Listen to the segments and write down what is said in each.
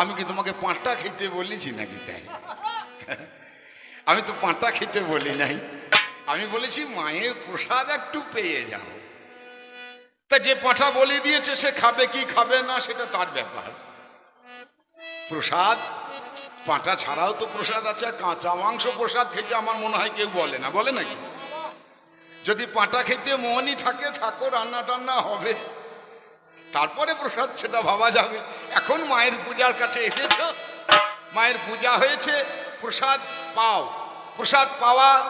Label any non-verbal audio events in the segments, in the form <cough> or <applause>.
আমি কি তোমাকে পাঁটটা খেতে বলেছি নাকি তাই? আমি তো পাঁটটা খেতে বলি নাই। আমি বলেছি, মায়ের প্রসাদ একটু পেয়ে যাও। তা যে পাঁঠা বলে দিয়েছে, সে খাবে কি খাবে না, সেটা তার ব্যাপার। প্রসাদ? পাঁঠা ছাড়াও তো প্রসাদ আছে, আর কাঁচা মাংস প্রসাদ খেতে আমার মনে হয় কেউ বলে না। বলে নাকি? যদি পাঁটা খেতে মনই থাকে, থাকো রান্না টান্না হবে। তারপরে প্রসাদ সেটা ভাবা যাবে। এখন মায়ের পূজার কাছে এসেছ। মায়ের পূজা হয়েছে, প্রসাদ পাও। প্রসাদ পাওয়া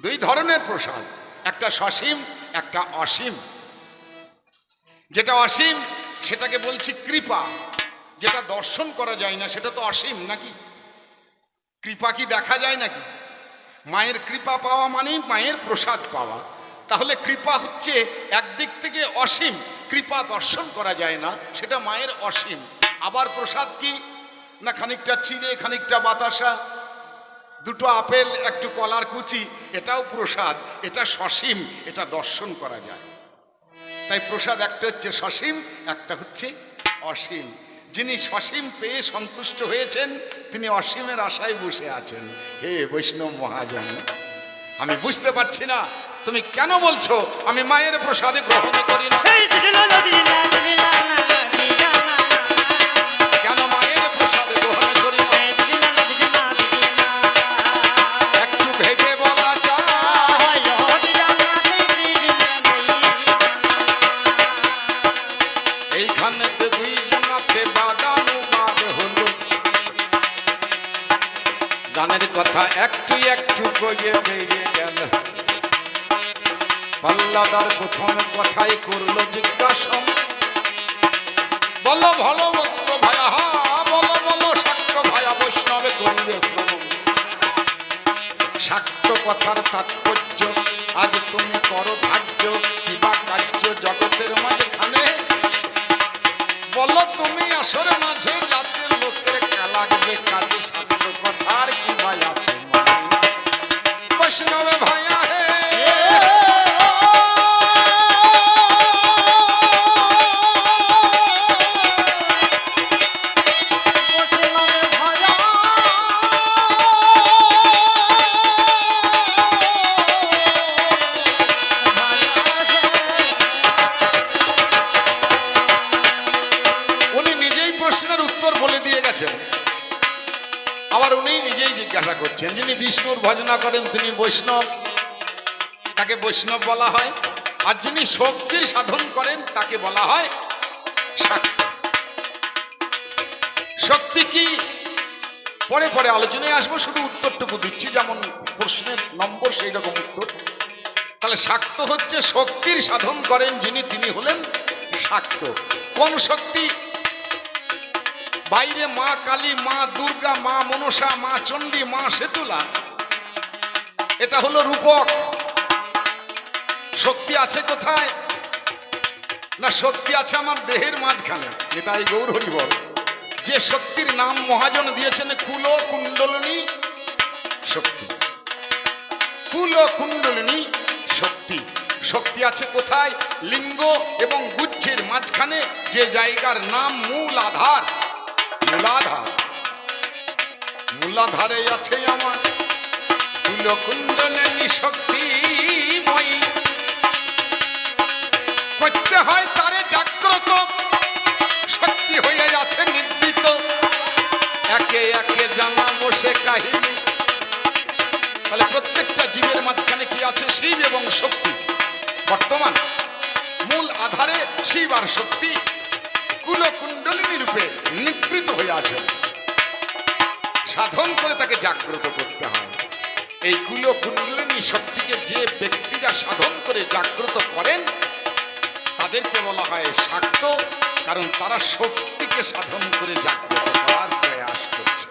দুই ধরনের প্রসাদ। একটা সসীম, একটা অসীম। যেটা অসীম, সেটাকে বলছি কৃপা। যেটা দর্শন করা যায় না, সেটা তো অসীম নাকি? কৃপা কি দেখা যায় নাকি? মায়ের কৃপা পাওয়া মানেই মায়ের প্রসাদ পাওয়া। তাহলে কৃপা হচ্ছে একদিক থেকে অসীম। কৃপা দর্শন করা যায় না, সেটা মায়ের অসীম। আবার প্রসাদ কি? না খানিকটা চিড়ে, খানিকটা বাতাসা, দুটো আপেল, একটু কলার কুচি, এটাও প্রসাদ, এটা সসীম, এটা দর্শন করা যায়। তাই প্রসাদ একটা হচ্ছে সসীম, একটা হচ্ছে অসীম। যিনি সসীম পেয়ে সন্তুষ্ট হয়েছেন, তিনি অসীমের আশায় বসে আছেন। হে বৈষ্ণব মহাজন, আমি বুঝতে পারছি না তুমি কেন বলছো আমি মায়ের প্রসাদে গ্রহণ করি না কেন মায়ের প্রসাদে গ্রহণ করি না একটু ভেবে বলা যায় এইখানেতে দুই জনাতে বাদানুবাদ হলো গানের কথা একটু একটু বেরিয়ে গেল পাল্লাদার প্রথম কথাই করল জিজ্ঞাসা। বলো ভালো ভক্ত ভায়া, হা, বলো বলো, শাক্ত ভায়া বৈষ্ণবে করিবে শাক্ত কথার তাৎপর্য, আজ তুমি করো ধার্য কিবা কার্য জগতের মাঝখানে। বলো তুমি আসরে মাঝে জাতির লোকের লাগবে কাজে, শাক্ত কথার কি ভাই প্রশ্নের উত্তর বলে দিয়ে গেছেন। আবার উনি নিজেই জিজ্ঞাসা করছেন, যিনি বিষ্ণুর ভজনা করেন তিনি বৈষ্ণব। তাকে বৈষ্ণব বলা হয়। আর যিনি শক্তির সাধন করেন তাকে বলা হয় শক্তি কি? পরে পরে আলোচনায় আসব, শুধু উত্তরটুকু দিচ্ছি, যেমন প্রশ্নের নম্বর সেই রকম উত্তর। তাহলে শাক্ত হচ্ছে, শক্তির সাধন করেন যিনি, তিনি হলেন শাক্ত কোন শক্তি? বাইরে মা কালী, মা দুর্গা, মা মনসা, মা চণ্ডী, মা সেতুলা। এটা হলো রূপক। শক্তি আছে কোথায়? না শক্তি আছে আমার দেহের মাঝখানে? নিতাই গৌর হরিবল যে শক্তির নাম মহাজন দিয়েছেন কুল কুণ্ডলিনী শক্তি। কুল কুণ্ডলিনী শক্তি। শক্তি আছে কোথায়? লিঙ্গ এবং গুচ্ছের মাঝখানে যে জায়গার নাম মূল আধার। মূলাধার। মূলাধারে আছে আমার কুল কুণ্ডলিনী শক্তিময়ী করতে হয় তারে জাগ্রত, শক্তি হয়ে আছে নিদ্রিত। একে একে জানা বসে কাহিনী। তাহলে প্রত্যেকটা জীবের মাঝখানে কি আছে? শিব এবং শক্তি। বর্তমান মূল আধারে শিব আর শক্তি। কুলকুণ্ডলিনী রূপে নিবৃত হয়ে আছেন সাধন করে তাকে জাগ্রত করতে হয়। এই কুলকুণ্ডলিনী শক্তিকে যে ব্যক্তিরা সাধন করে জাগ্রত করেন, তাদেরকে বলা হয় শাক্ত, কারণ তারা শক্তিকে সাধন করে জাগ্রত করার প্রয়াস করছে।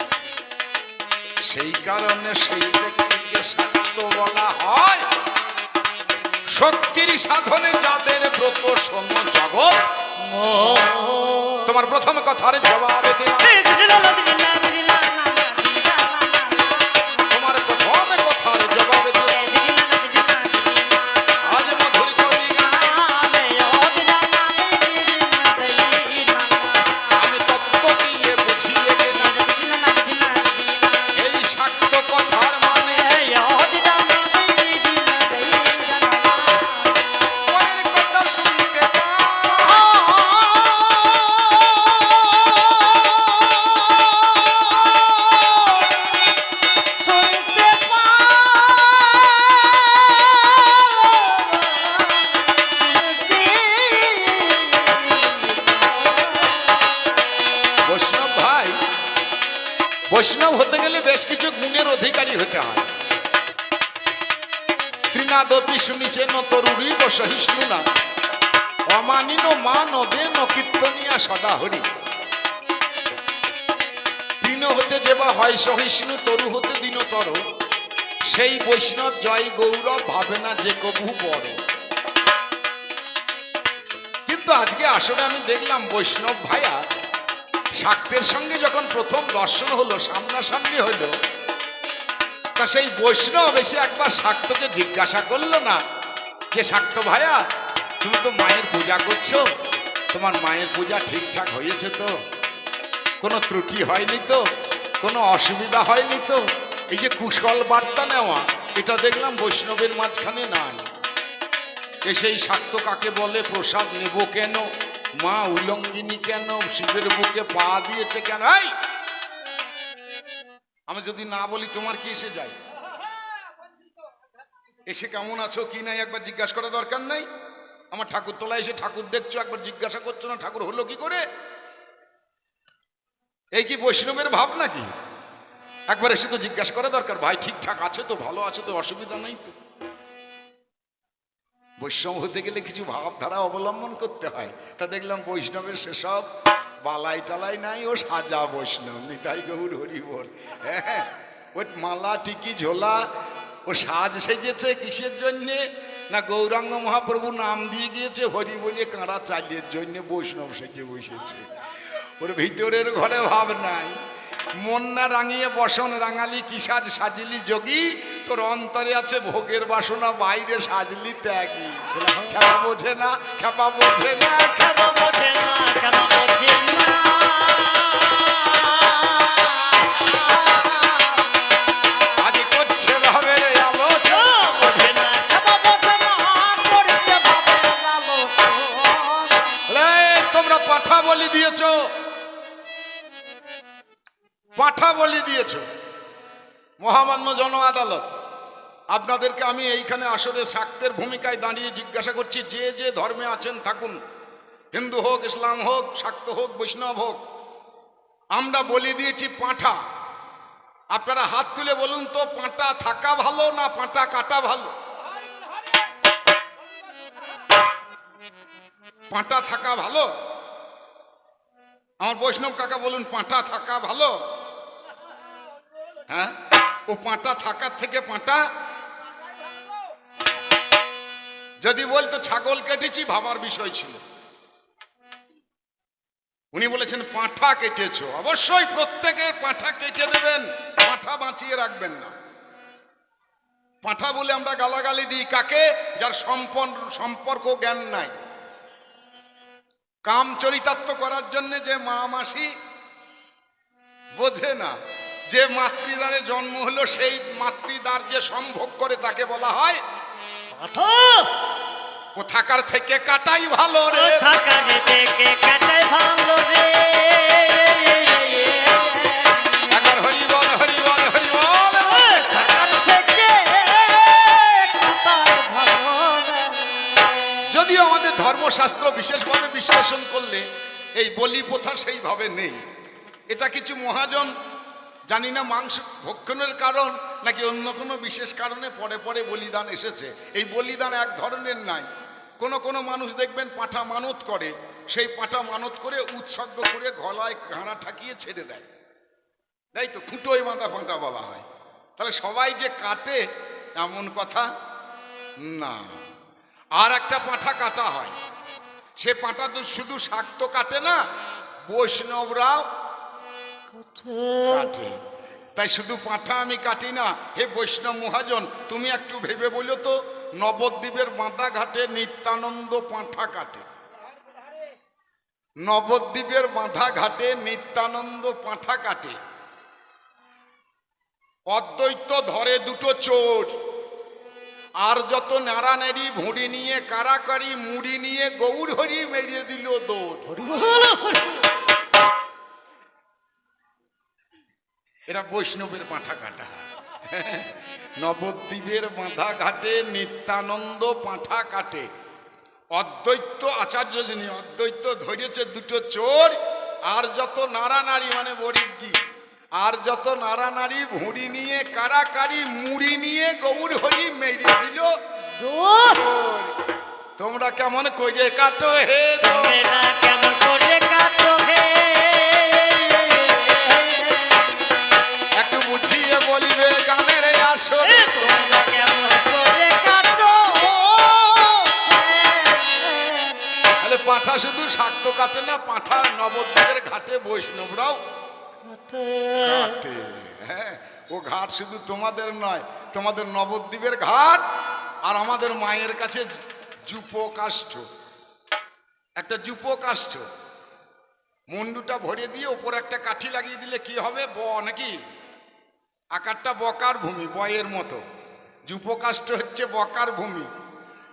সেই কারণে সেই ব্যক্তিকে শাক্ত বলা হয়। শক্তির সাধনে যাদের ব্রত সম জগৎ তোমার প্রথম কথার জবাব দিলাম। বৈষ্ণব হতে গেলে বেশ কিছু গুণের অধিকারী হতে হয়। ত্রিনাদপি শুনিছেন তরুরী বসহিষ্ণু না। অমানিন মান দেন কীর্তনিয়া সদা হরি। তৃণ হতে যেবা হয় সহিষ্ণু তরু হতে দিন দিনতর সেই বৈষ্ণব জয় গৌরব ভাবে না যে কবু বড় কিন্তু আজকে আসলে আমি দেখলাম বৈষ্ণব ভাইয়া শাক্তের সঙ্গে যখন প্রথম দর্শন হলো, সামনাসামনি হলো, তা সেই বৈষ্ণব এসে একবার শাক্তকে জিজ্ঞাসা করল না যে, শাক্ত ভাইয়া তুমি তো মায়ের পূজা করছ, তোমার মায়ের পূজা ঠিকঠাক হয়েছে তো? কোনো ত্রুটি হয়নি তো? কোনো অসুবিধা হয়নি তো? এই যে কুশল বার্তা নেওয়া, এটা দেখলাম বৈষ্ণবের মাঝখানে নাই। এ সেই শাক্ত কাকে বলে, প্রসাদ নেব কেন? মা উলঙ্গিনী কেন? শিবের বুকে পা দিয়েছে কেন? এই! আমি যদি না বলি তোমার কি এসে যায়? এসে কেমন আছো, কি নাই? একবার জিজ্ঞাসা করা দরকার নাই? আমার ঠাকুর তোলা এসে ঠাকুর দেখছ, একবার জিজ্ঞাসা করছ না, ঠাকুর হলো কি করে? এই কি বৈষ্ণবের ভাব নাকি? একবার এসে তো জিজ্ঞাসা করা দরকার। ভাই, ঠিকঠাক আছে তো, ভালো আছে তো, অসুবিধা নেই তো। বৈষ্ণব হতে গেলে কিছু ভাবধারা অবলম্বন করতে হয়। তা দেখলাম বৈষ্ণবের সেসব বালাই টালাই নাই, ও সাজা বৈষ্ণব, নিতাই গৌর হরি বল হ্যাঁ ওই মালা, টিকি, ঝোলা, ও সাজ সেজেছে কিসের জন্যে? না গৌরাঙ্গ মহাপ্রভু নাম দিয়ে গিয়েছে, হরি বলে কাঁড়া চালিয়ের জন্য বৈষ্ণব সেজে বসেছে। ওর ভিতরের ঘরে ভাব নাই। মন না রাঙিয়ে বসন রাঙালি কি সাজ সাজিলি যোগী। তোর অন্তরে আছে ভোগের বাসনা বাইরে সাজলি ত্যাগী। খেপা বোঝে না খেপা বোঝে না। খেপা বোঝে না খেপা বোঝে না। বলি দিয়েছ। মহামান্য জন আদালত আপনাদেরকে আমি এইখানে আসলে শাক্তের ভূমিকায় দাঁড়িয়ে জিজ্ঞাসা করছি, যে যে ধর্মে আছেন থাকুন। হিন্দু হোক, ইসলাম হোক, শাক্ত হোক, বৈষ্ণব হোক, আমরা বলি দিয়েছি পাঁঠা। আপনারা হাত তুলে বলুন তো পাঁটা থাকা ভালো না পাঁটা কাটা ভালো? পাঁটা থাকা ভালো? আমার বৈষ্ণব কাকা বলুন পাঁটা থাকা ভালো? হ্যাঁ? ও পাঁটা থাকার থেকে পাঁটা? যদি বলতো ছাগল কেটেছি, ভাবার বিষয় ছিল। উনি বলেছেন, পাঁঠা কেটেছো। অবশ্যই প্রত্যেকে পাঁঠা কেটে দেবেন, পাঁঠা বাঁচিয়ে রাখবেন না। পাঁঠা বলে আমরা গালাগালি দিই কাকে? যার সম্পন- সম্পর্ক জ্ঞান নাই। কাম চরিতার্থ করার জন্য যে মা মাসি বোঝে না। যে মাতৃদ্বারে জন্ম হলো সেই মাতৃদ্বার যে সম্ভোগ করে তাকে বলা হয় ও থাকার থেকে কাটাই ভালো রে। ভালো থাকার থেকে কাটাই রে। যদিও আমাদের ধর্মশাস্ত্র বিশেষভাবে বিশ্লেষণ করলে এই বলি প্রথা সেইভাবে নেই। এটা কিছু মহাজন জানি না মাংস ভক্ষণের কারণ, নাকি অন্য কোনো বিশেষ কারণে পরে পরে বলিদান এসেছে। এই বলিদান এক ধরনের নাই। কোনো কোনো মানুষ দেখবেন পাঁঠা মানত করে, সেই পাঁঠা মানত করে উৎসর্গ করে গলায় ঘাড়া ঠাকিয়ে ছেড়ে দেয়। তাই তো খুঁটোয় বাঁধা পাঁঠা বলা হয়। তাহলে সবাই যে কাটে, এমন কথা? না। আর একটা পাঁঠা কাটা হয়। সে পাঁঠা তো শুধু শাক তো কাটে না, বৈষ্ণবরাও কাটে তাই শুধু পাঁঠা আমি কাটি না হে বৈষ্ণব মহাজন তুমি একটু ভেবে বলো তো নবদ্বীপের বাঁধা ঘাটে নিত্যানন্দ পাঁঠা কাটে। নবদ্বীপের বাঁধা ঘাটে নিত্যানন্দ পাঁঠা কাটে। অদ্বৈত ধরে দুটো চোর। আর যত নাড়ানাড়ি ভুঁড়ি নিয়ে কারাকারি মুড়ি নিয়ে গৌর হরি মেরিয়ে দিল দৌড়। এরা বৈষ্ণবের পাঁঠা কাটা নবদ্বীপের বাঁধা ঘাটে নিত্যানন্দ পাঁঠা কাটে অদ্বৈত আচার্য যিনি অদ্বৈত ধরেছে দুটো চোর আর যত নাড়ানাড়ি মানে বরিজ্ঞি আর যত নাড়ানাড়ি ভুঁড়ি নিয়ে কারাকারি মুড়ি নিয়ে গৌর হরি মেরে দিল তোমরা কেমন কইরে কাটো হে তোমরা কেমন করে শুধু শাক্ত কাটে না পাঁঠা নবদ্বীপের ঘাটে বৈষ্ণবরাও কাটে হ্যাঁ ও ঘাট শুধু তোমাদের নয় তোমাদের নবদ্বীপের ঘাট আর আমাদের মায়ের কাছে যুপকাষ্ঠ একটা যুপকাষ্ঠ মুন্ডুটা ভরে দিয়ে ওপর একটা কাঠি লাগিয়ে দিলে কি হবে? ব নাকি? আকারটা বকার ভূমি বয়ের মতো। যুপকাষ্ঠ হচ্ছে বকার ভূমি।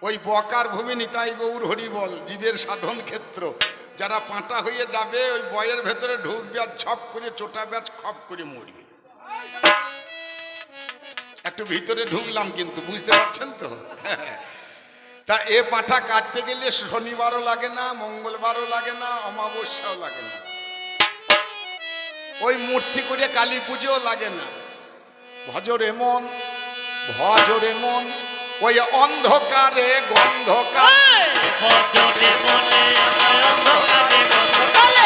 ওই বকার ভূমি নিতাই গৌর হরি বল জীবের সাধন ক্ষেত্র। যারা পাঁটা হয়ে যাবে, ওই বয়ের ভেতরে ঢুকবে আর ছপ করে চোটা ব্যাচ খপ করে মরবে। একটু ভিতরে ঢুকলাম কিন্তু, বুঝতে পারছেন তো? <laughs> তা এ পাঁঠা কাটতে গেলে শনিবারও লাগে না, মঙ্গলবারও লাগে না, অমাবস্যাও লাগে না। ওই মূর্তি করে কালী পুজোও লাগে না। ভজরে মন ভজরে মন ওই অন্ধকারে গন্ধকার বজরে মনে আমার অন্ধকারে বন্ধকালে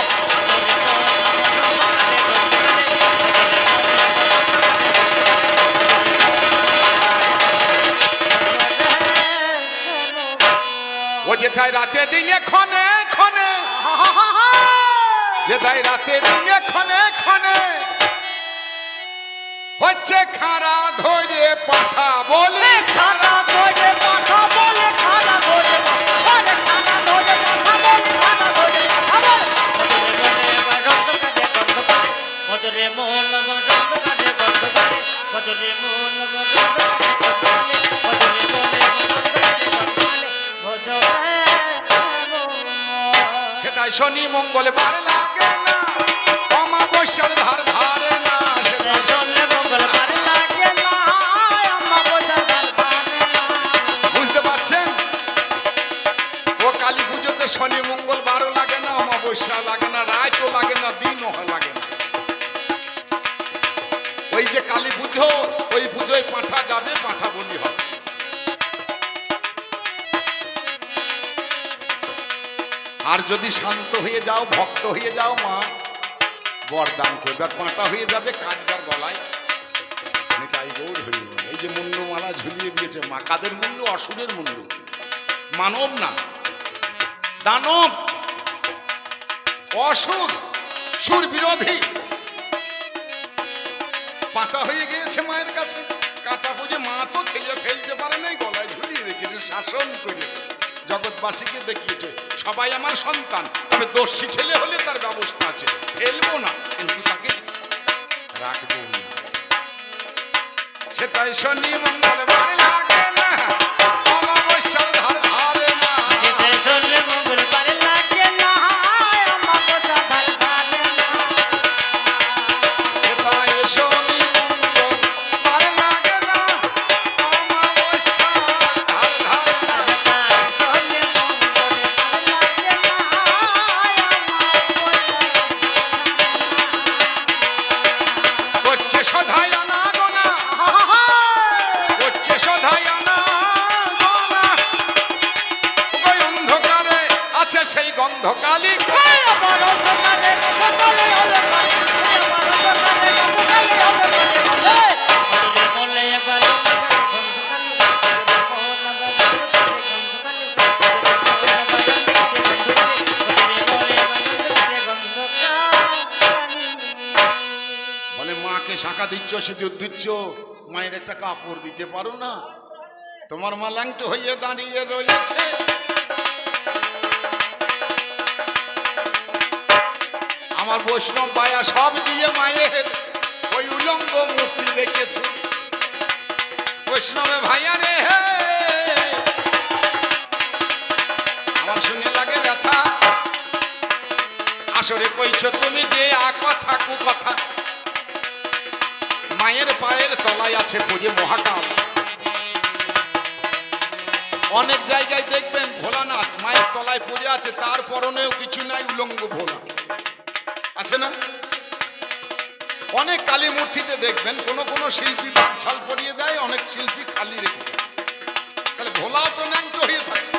ও যেথায় রাতে দিনে ক্ষণে ক্ষণে যেথায় রাতে দিনে ক্ষণে ক্ষণে হচ্ছে খারা ধরে পাঠা বলে। খানা ধরে কথা বলে খানা ধরে মন মন মন সেটাই শনি মঙ্গল বার লাগে না। অমাবস্যার ধার ধারে বরদান করবে। আর পাঁটা হয়ে যাবে কাঠগার গলায়। নিতাই গৌর হরি। এই যে মুন্ডমালা ঝুলিয়ে দিয়েছে মা, কাদের মুন্ডু? অসুরের মুন্ডু। মানব না। দানব। অসুর। সুর বিরোধী। পাতা হয়ে গিয়েছে মায়ের কাছে। কাটা বুঝে মা তো ছেলে ফেলতে পারে নাই, গলায় ঝুলিয়ে রেখেছে, শাসন করেছে জগৎবাসীকে দেখিয়েছে, সবাই আমার সন্তান, তবে দোষী ছেলে হলে তার ব্যবস্থা আছে। ফেলব না, কিন্তু তাকে রাখব না। সেটাই শনি, মঙ্গলবার লাগে না। দিচ্ছ সিঁদুর দিচ্ছ মায়ের একটা কাপড় দিতে পারো না। তোমার মা ল্যাংটো হয়ে দাঁড়িয়ে রয়েছে। আমার বৈষ্ণব বায়া সব দিয়ে মায়ের ওই উলঙ্গ মূর্তি দেখেছে। বৈষ্ণবে ভাইয়া রে হে! আমার শুনে লাগে ব্যথা। আসরে কইছ তুমি যে আ কথা, কু কথা। মায়ের পায়ের তলায় আছে পুজো মহাকাল। অনেক জায়গায় দেখবেন ভোলানাথ মায়ের তলায় পড়ে আছে, তার পরনেও কিছু নাই উলঙ্গ ভোলা। আছে না? অনেক কালী মূর্তিতে দেখবেন, কোন কোন শিল্পী ছাল পরিয়ে দেয়, অনেক শিল্পী খালি রেখে তাহলে ভোলাও তো ন্যাংটো হয়ে থাকে।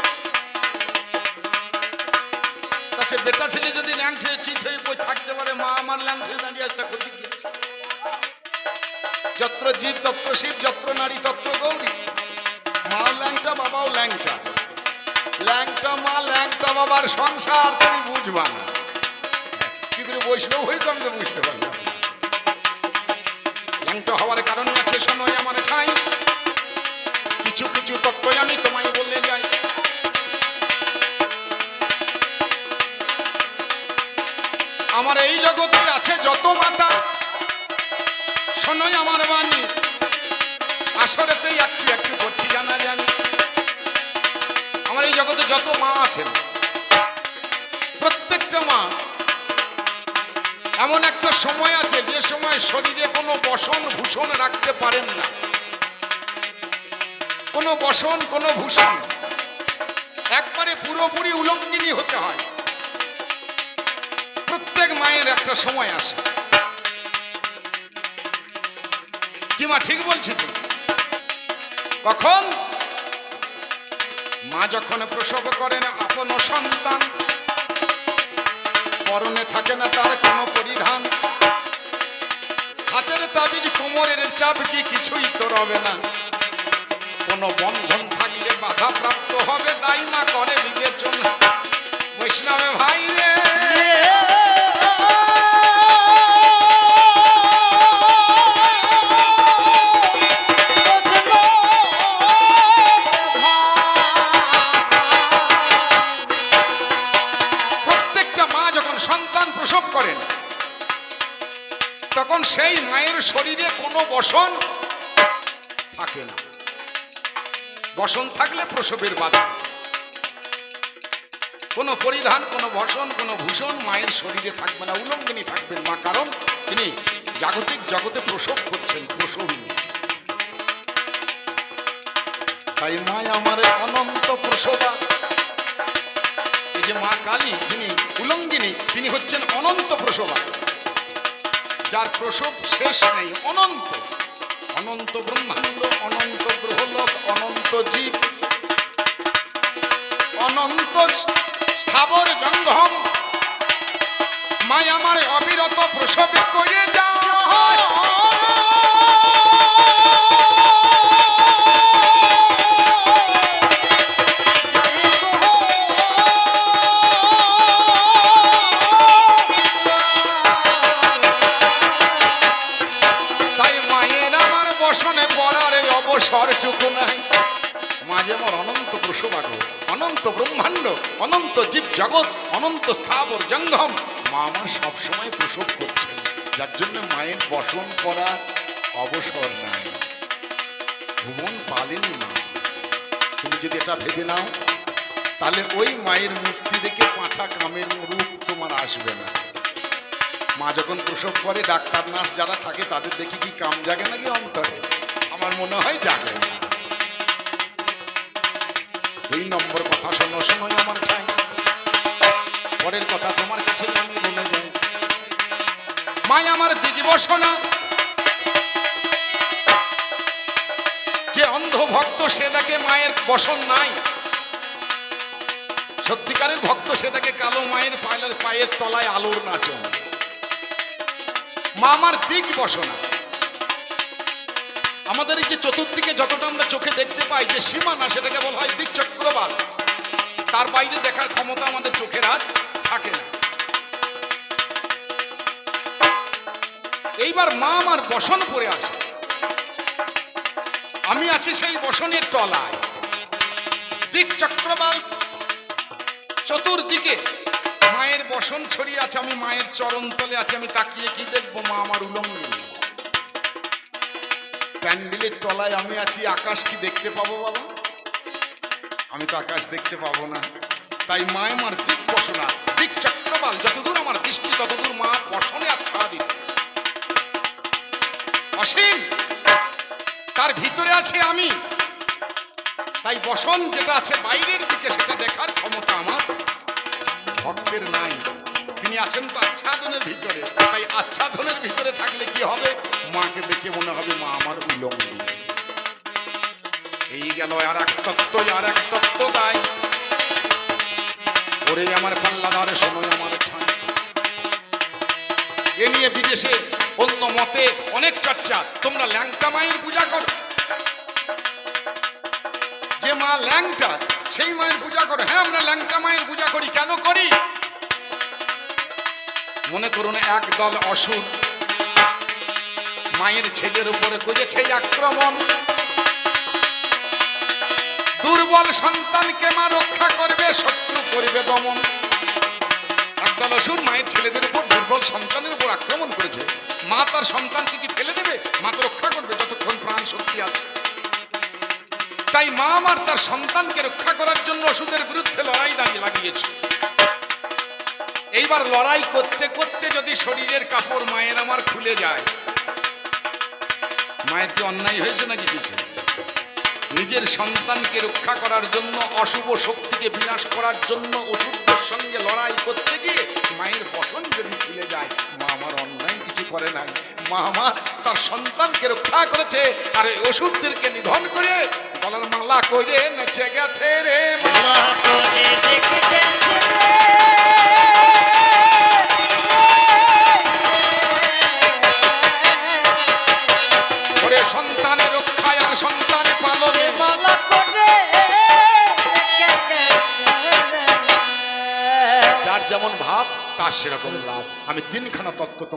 তা সে বেটা ছেলে যদি ল্যাংট হয়ে হয়ে বই থাকতে পারে, মা আমার হয়ে দাঁড়িয়ে আছে ক্ষতি? যত্র জীব, তত্র শিব, যত্র নারী, তত্র গৌরী। মা ল্যাংটা, বাবাও ল্যাংটা। ল্যাংটা মা, ল্যাংটা বাবার সংসার, তুমি বুঝবা না। কি করে বৈষ্ণব হয়ে তো আমি বুঝতে পারলাম। ল্যাংটা হওয়ার কারণে আছে সময় আমার ঠাই। কিছু কিছু তত্ত্ব আমি তোমায় বললে যাই। আমার এই জগতে আছে যত মাতা শোনোই আমার বাণী। আসরেতেই একটু একটু করছি, জানা জানি। আমার এই জগতে যত মা আছেন, প্রত্যেকটা মা, এমন একটা সময় আছে যে সময় শরীরে কোনো বসন ভূষণ রাখতে পারেন না। কোনো বসন, কোনো ভূষণ। একবারে পুরোপুরি উলঙ্গিনী হতে হয়। প্রত্যেক মায়ের একটা সময় আসে। মা ঠিক বলছি তো। কখন? মা যখন প্রসব করেন, আপন সন্তান। পরনে থাকে না তার কোনো পরিধান। হাতের তাবিজ কোমরের চাপ কি কিছুই তো রবে না। কোনো বন্ধন থাকলে বাধা প্রাপ্ত হবে, তাই মা করে বিবেচনা। বৈষ্ণবে ভাই রে কোনো বসন থাকে না। বসন থাকলে প্রসবের বাধা। কোনো পরিধান, কোনো বসন, কোনো ভূষণ মায়ের শরীরে থাকবে না, উলঙ্গিনী থাকবেন মা কারণ তিনি জাগতিক জগতে প্রসব করছেন, প্রসবী। তাই মা আমার অনন্ত প্রসবা। এই যে মা কালী, যিনি উলঙ্গিনী, তিনি হচ্ছেন অনন্ত প্রসবা। যার প্রসব শেষ নেই, অনন্ত। অনন্ত ব্রহ্মাণ্ড, অনন্ত গ্রহলোক, অনন্ত জীব। অনন্ত স্থাবর জঙ্গম মায় আমার অবিরত প্রসব তুমি ভেবে নাও। তাহলে ওই মায়ের মূর্তি দেখে পাঁঠা কামের রূপ তোমার আসবে না। মা যখন প্রসব করে, ডাক্তার, নার্স যারা থাকে, তাদের দেখি কি কাম জাগে নাকি অন্তরে? আমার মনে হয় জাগে না। দুই নম্বর কথা শোনো শোনোই আমার ভাই। পরের কথা তোমার কাছে আমি বলে যাই মাই আমার দিদিবসনা যে ভক্ত সে দেখে মায়ের বসন নাই। সত্যিকারের ভক্ত সে দেখে কালো মায়ের পায়ের পায়ের তলায় আলোর নাচন। মা আমার দিক বসনা। আমাদের এই যে চতুর্দিকে যতটা আমরা চোখে দেখতে পাই, যে সীমানা, সেটাকে বলা হয় দিক চক্রবাল। তার বাইরে দেখার ক্ষমতা আমাদের চোখের আর থাকে না। এইবার মা আমার বসন পরে আসে। আমি আছি সেই বসনের তলায়। দিক চক্রবাল, চতুর্দিকে মায়ের বসন ছড়িয়ে আছে, আমি মায়ের চরণ তলে আছে, আমি তাকিয়ে কি দেখব? মা আমার উলঙ্গিনী প্যান্ডেলের তলায় আমি আছি, আকাশ কি দেখতে পাবো বাবা? আমি তো আকাশ দেখতে পাবো না। তাই মা আমার দিক বসনা, দিক চক্রবাল, যতদূর আমার দৃষ্টি, ততদূর মা বসনে আচ্ছাদিত অসীম! তার ভিতরে আছে আমি? তাই বসন যেটা আছে বাইরের দিকে, সেটা দেখার ক্ষমতা আমার। ভক্তের নাই। তিনি আছেন তো আচ্ছাদনের ভিতরে। তাই আচ্ছাদনের ভিতরে থাকলে কি হবে? মাকে দেখে মনে হবে মা আমার উলঙ্গি। এই গেল আর এক তত্ত্ব, আর এক তত্ত্ব গাই। ওরে আমার পাল্লাদারে সময়, আমার এ নিয়ে বিদেশে অন্য মতে অনেক চর্চা। তোমরা ল্যাংটা মায়ের পূজা করো। যে মা ল্যাংটা, সেই মায়ের পূজা করো। হ্যাঁ আমরা ল্যাংটা মায়ের পূজা করি। কেন করি? মনে করুন একদল অসুর মায়ের ছেলের উপরে করেছে আক্রমণ। দুর্বল সন্তানকে মা রক্ষা করবে, শত্রু করবে দমন। অসুর মায়ের ছেলেদের উপর দুর্বল সন্তানের উপর আক্রমণ করেছে। মা তার সন্তানকে কি ফেলে দেবে? মা তো রক্ষা করবে, যতক্ষণ প্রাণ শক্তি আছে। তাই মা আমার তার সন্তানকে রক্ষা করার জন্য ওষুধের বিরুদ্ধে লড়াই দাঁড়িয়ে লাগিয়েছে। এইবার লড়াই করতে করতে যদি শরীরের কাপড় মায়ের আমার খুলে যায়, মায়ের কি অন্যায় হয়েছে নাকি কিছু? নিজের সন্তানকে রক্ষা করার জন্য, অশুভ শক্তিকে বিনাশ করার জন্য ওষুধের সঙ্গে লড়াই করতে গিয়ে মায়ের বসন যদি খুলে যায়, মা আমার অন্যায় কিছু করে নাই। মা আমার তার সন্তানকে রক্ষা করেছে আর এই ওষুধদেরকে নিধন করে গলার মালা করে নেচে গেছে রে মা।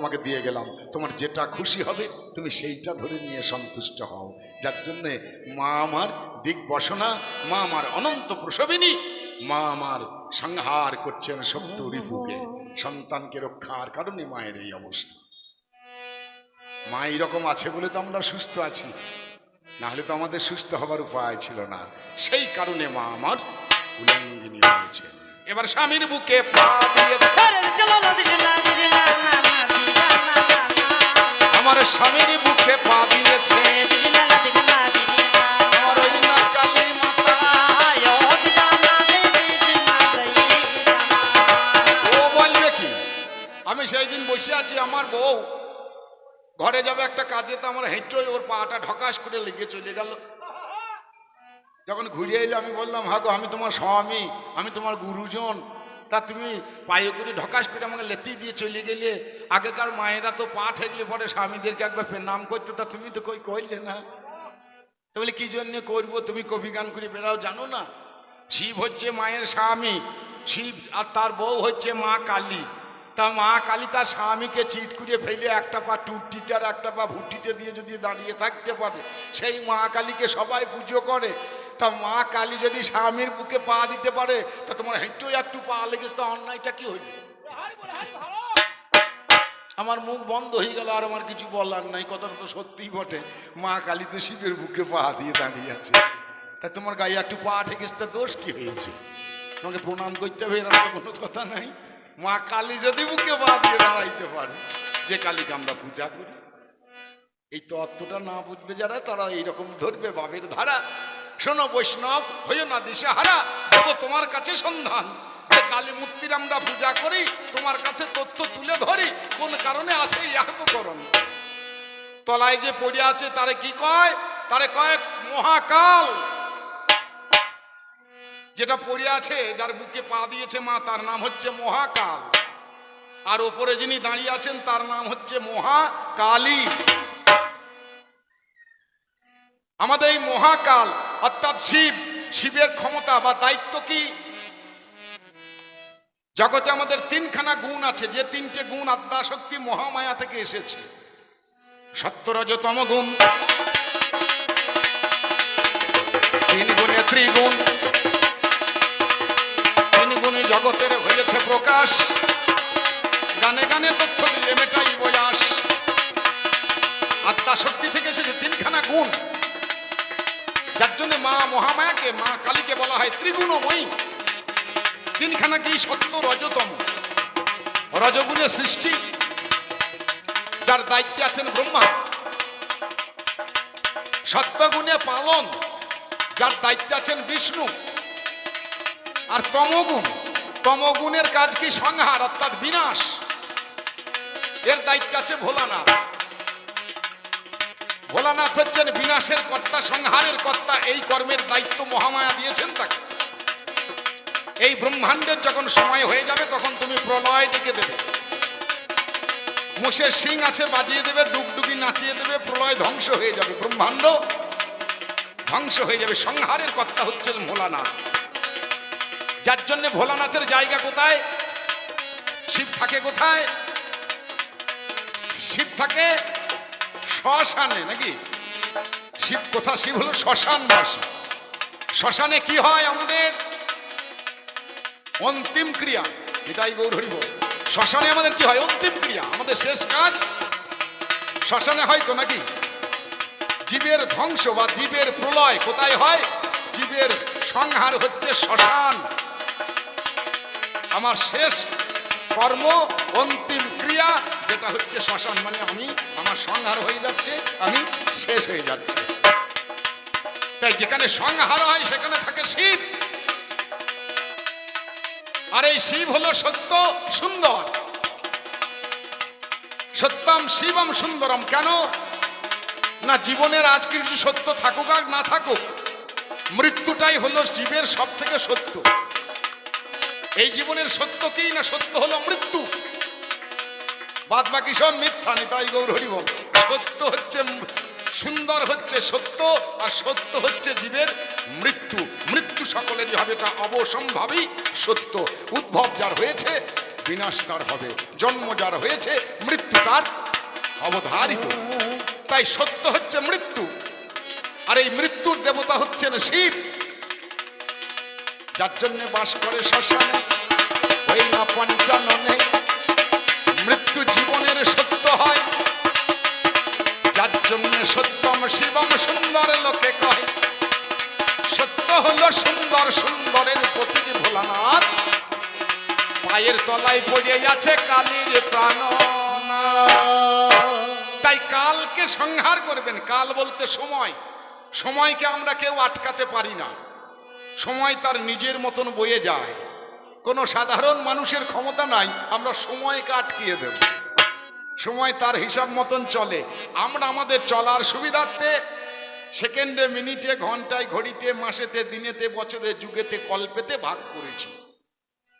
তোমাকে দিয়ে গেলাম। তোমার যেটা খুশি হবে, তুমি সেইটা ধরে নিয়ে সন্তুষ্ট হও। যার জন্যে মা আমার দিক বসনা মা আমার অনন্ত প্রসবিনী, মা আমার সংহার করছেন শব্দ রিপুকে সন্তানকে রক্ষার কারণে মায়ের এই অবস্থা। মা এইরকম আছে বলে তো আমরা সুস্থ আছি। না হলে তো আমাদের সুস্থ হবার উপায় ছিল না। সেই কারণে মা আমার উলঙ্গিনী হয়েছে এবার স্বামীর বুকে পা দিয়েছে ঘরে যাবে একটা কাজে, তো আমার হেঁটে ওর পাটা ঢকাস করে লেগে চলে গেল। যখন ঘুরে এলো, আমি বললাম হাগো আমি তোমার স্বামী, আমি তোমার গুরুজন। তা তুমি পায়ে করে ঢকাস করে আমাকে লেতি দিয়ে চলে গেলে আগেকার মায়েরা তো পা ঠেকলে পরে স্বামীদেরকে একবার নাম করতে তা তুমি তো কই কইলে না? তো বলে, কি জন্য করব? তুমি কবি গান করে বেড়াও, জানো না? শিব হচ্ছে মায়ের স্বামী, শিব আর তার বউ হচ্ছে মা কালী। তা মা কালী তার স্বামীকে চিৎ করে ফেলে একটা পা টুটিতে আর একটা পা ভুটিতে দিয়ে যদি দাঁড়িয়ে থাকতে পারে, সেই মা কালীকে সবাই পুজো করে। তা মা কালী যদি স্বামীর বুকে পা দিতে পারে, তা তোমার হেঁটেও একটু পা লেগেছে, তো অন্যায়টা কি হইল? আমার মুখ বন্ধ হয়ে গেল, আর আমার কিছু বলার নাই। কথাটা তো সত্যিই বটে। মা কালী তো শিবের বুকে পা দিয়ে দাঁড়িয়ে আছে। তা তোমার গায়ে একটু পা ঠেকেছে, তা দোষ কি হয়েছে? তোমাকে প্রণাম করতে হবে, এরকম কোনো কথা নাই। মা কালী যদি বুকে পা দিয়ে দাঁড়াইতে পারে, যে কালীকে আমরা পূজা করি। এই তত্ত্বটা না বুঝবে যারা, তারা এইরকম ধরবে বাবের ধারা। শোনো বৈষ্ণব, হইও না দিশে হারা দেবো তোমার কাছে সন্ধান। যে কালী মূর্তির আমরা পূজা করি, তোমার কাছে তথ্য তুলে ধরি, কোন কারণে আছে এই উপকরণ তলায় যে পড়ে আছে, তারে কি কয়? তারে কয় মহাকাল। যেটা পড়ে আছে, যার বুকে পা দিয়েছে মা, তার নাম হচ্ছে মহাকাল। আর ওপরে যিনি দাঁড়িয়ে আছেন, তার নাম হচ্ছে মহাকালী। আমাদের এই মহাকাল, অর্থাৎ শিব, শিবের ক্ষমতা বা দায়িত্ব কি? জগতে আমাদের তিনখানা গুণ আছে, যে তিনটে গুণ আত্মা শক্তি মহামায়া থেকে এসেছে। সত্যরজতম গুণ, তিন গুণে ত্রিগুণ, তিন গুণে জগতের হয়েছে প্রকাশ। গানে গানে তথ্য দিয়ে মেটাই বয়াস। আত্মা শক্তি থেকে এসেছে তিনখানা গুণ। যার জন্য মা মহামায়াকে, মা কালীকে বলা হয় ত্রিগুণময়ী। তিনখানা কি সত্য রজতম? রজগুণে সৃষ্টি, যার দায়িত্বে আছেন ব্রহ্মা। সত্যগুণে পালন, যার দায়িত্বে আছেন বিষ্ণু। আর তমগুণ, তমগুণের কাজ কি সংহার, অর্থাৎ বিনাশ? এর দায়িত্বে আছে ভোলানাথ। ভোলানাথ হচ্ছেন বিনাশের কর্তা, সংহারের কর্তা। এই কর্মের দায়িত্ব মহামায়া দিয়েছেন তাকে। এই ব্রহ্মাণ্ডের যখন সময় হয়ে যাবে, তখন তুমি প্রলয় ডেকে দেবে। মোষের সিং আছে, বাজিয়ে দেবে, ডুগডুগি নাচিয়ে দেবে, প্রলয় ধ্বংস হয়ে যাবে। ব্রহ্মাণ্ড ধ্বংস হয়ে যাবে। সংহারের কর্তা হচ্ছেন ভোলানাথ। যার জন্য ভোলানাথের জায়গা কোথায়? শিব থাকে কোথায়? শিব থাকে শ্মশানে নাকি? শিব কোথা শিব হলো শ্মশান শ্মশানবাসী শ্মশানে কি হয় আমাদের? অন্তিম ক্রিয়া। এটাই গৌর হরিব। শ্মশানে আমাদের কি হয়? অন্তিম ক্রিয়া। আমাদের শেষ কাজ। শ্মশানে হয় তো নাকি? জীবের ধ্বংস বা জীবের প্রলয় কোথায় হয়? জীবের সংহার হচ্ছে শ্মশান। আমার শেষ কর্ম, অন্তিম ক্রিয়া যেটা হচ্ছে শ্মশান। মানে আমি, আমার সংহার হয়ে যাচ্ছে, আমি শেষ হয়ে যাচ্ছে। তাই যেখানে সংহার হয়, সেখানে থাকে শিব। আর এই শিব হলো সত্য সুন্দর। সত্যম শিবম সুন্দরম, কেন? না জীবনের আজ কিছু সত্য থাকুক আর না থাকুক, মৃত্যুটাই হলো জীবের সব থেকে সত্য। এই জীবনের সত্য কি না সত্য হলো মৃত্যু? বাদ বাকি সব মিথ্যা, নিতাই গৌর হরি বল। সত্য হচ্ছে, সুন্দর হচ্ছে সত্য আর সত্য হচ্ছে জীবের মৃত্যু। মৃত্যু সকলেরই হবে এটা অবসম্ভাবী সত্য। উদ্ভব যার হয়েছে বিনাশ তার হবে। জন্ম যার হয়েছে, মৃত্যু তার অবধারিত। তাই সত্য হচ্ছে মৃত্যু। আর এই মৃত্যুর দেবতা হচ্ছেন শিব। যার জন্য বাস করে শ্মশানে, ওই না পঞ্চাননে। মৃত্যু জীবনের সত্য হয়। যার জন্য সত্যম শিবম সুন্দর লোকে কয় সত্য হলো সুন্দর সুন্দরের প্রতি ভোলানাথ। পায়ের তলায় পড়ে আছে কালীর প্রাণ। তাই কালকে সংহার করবেন। কাল বলতে সময়। সময়কে আমরা কেউ আটকাতে পারি না। সময় তার নিজের মতন বয়ে যায়। কোনো সাধারণ মানুষের ক্ষমতা নাই। আমরা সময়কে আটকিয়ে দেব। সময় তার হিসাব মতন চলে। আমরা আমাদের চলার সুবিধার্থে সেকেন্ডে মিনিটে, ঘন্টায়, ঘড়িতে, মাসেতে, দিনেতে, বছরে, যুগেতে, কল্পেতে ভাগ করেছি।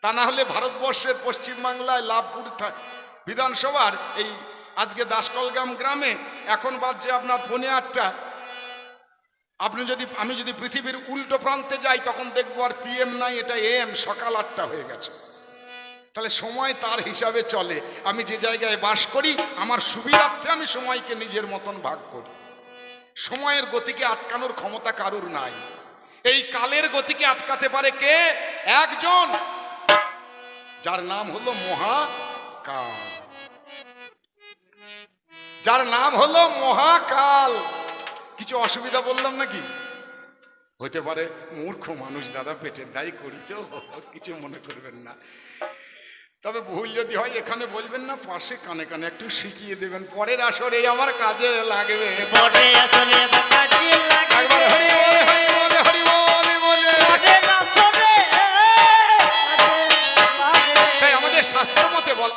তা না হলে ভারতবর্ষের পশ্চিমবাংলায় লাভপুর বিধানসভার এই আজকে দাসকলগাম গ্রামে এখন বাজছে আপনার পৌনে আটটা। আপনি যদি, আমি যদি পৃথিবীর উল্টো প্রান্তে যাই, তখন দেখব আর পিএম নাই, এটা এম সকাল আটটা হয়ে গেছে। তাহলে সময় তার হিসাবে চলে। আমি যে জায়গায় বাস করি, আমার সুবিধার্থে আমি সময়কে নিজের মতন ভাগ করি। সময়ের গতিকে আটকানোর ক্ষমতা কারুর নাই। এই কালের গতিকে আটকাতে পারে কে? একজন। যার নাম হলো মহাকাল। যার নাম হলো মহাকাল। কিছু অসুবিধা বললাম নাকি? হতে পারে মূর্খ মানুষ, দাদা, পেটের দায়ী করিতেও কিছু মনে করবেন না। তবে ভুল যদি হয় এখানে বলবেন না পাশে কানে কানে একটু শিখিয়ে দেবেন। পরের আসরে আমার কাজে লাগবে। পরের আসরে হরি হরি হরি হরি